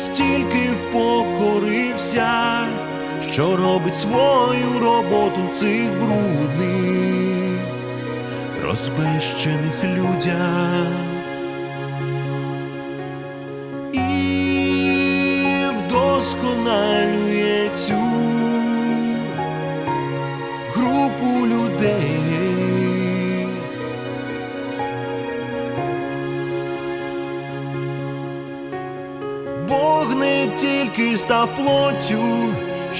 настільки впокорився, що робить свою роботу в цих брудних, розбещених людях. І вдосконалює цю Бог не тільки став плоттю,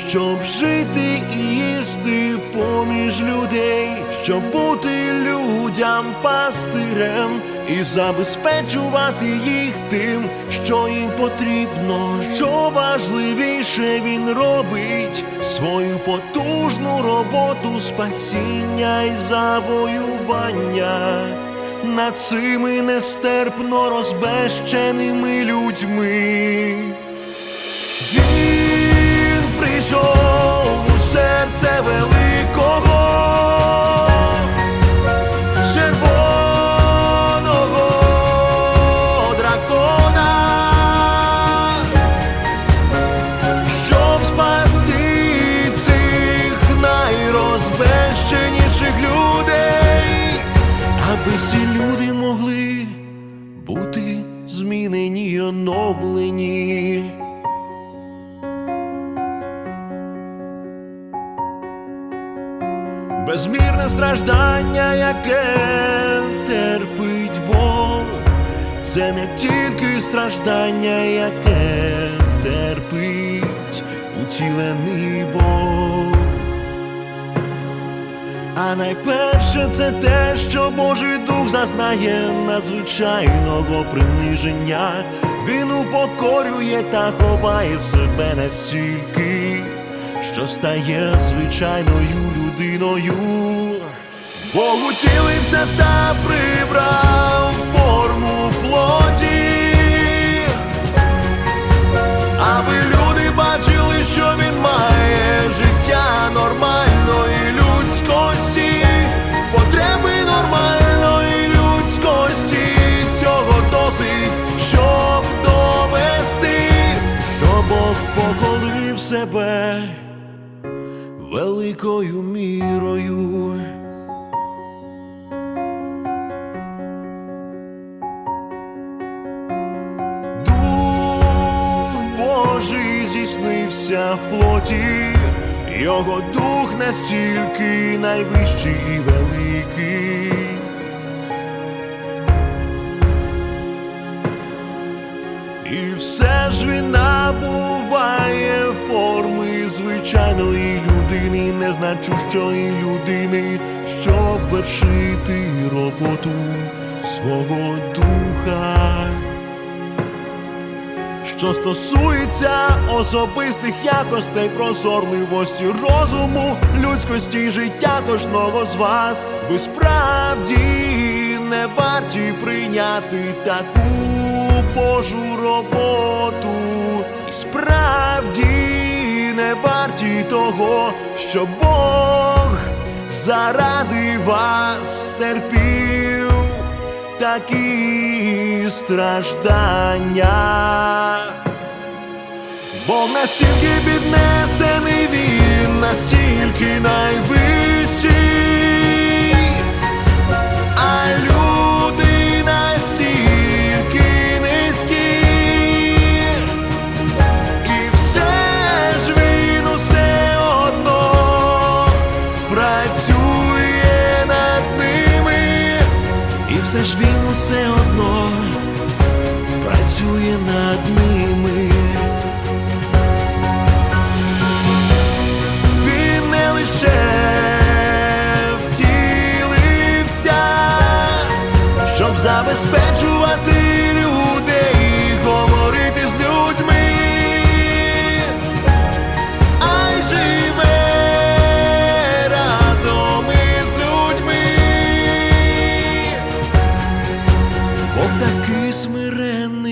щоб жити і їсти поміж людей, щоб бути людям пастирем і забезпечувати їх тим, що їм потрібно. Що важливіше він робить свою потужну роботу спасіння і завоювання над цими нестерпно розбещеними людьми. Він прийшов у серце великого аби всі люди могли бути змінені й оновлені. Безмірне страждання, яке терпить Бог, це не тільки страждання, яке терпить уцілений Бог. А найперше це те, що Божий дух зазнає надзвичайного приниження. Він упокорює та ховає себе настільки, що стає звичайною людиною. Бог утілився та прибрав себе великою мірою. Дух Божий здійснився в плоті, його дух настільки найвищий і великий. І все звичайної людини, незначущої людини, щоб вершити роботу свого духа. Що стосується особистих якостей, прозорливості, розуму, людськості й життя кожного з вас, ви справді не варті прийняти таку Божу роботу, і справді не варті того, що Бог заради вас терпів такі страждання. Бог настільки піднесений, він настільки найвищий, все одно працює над ними. Він не лише втілився, щоб забезпечити. Christmas and the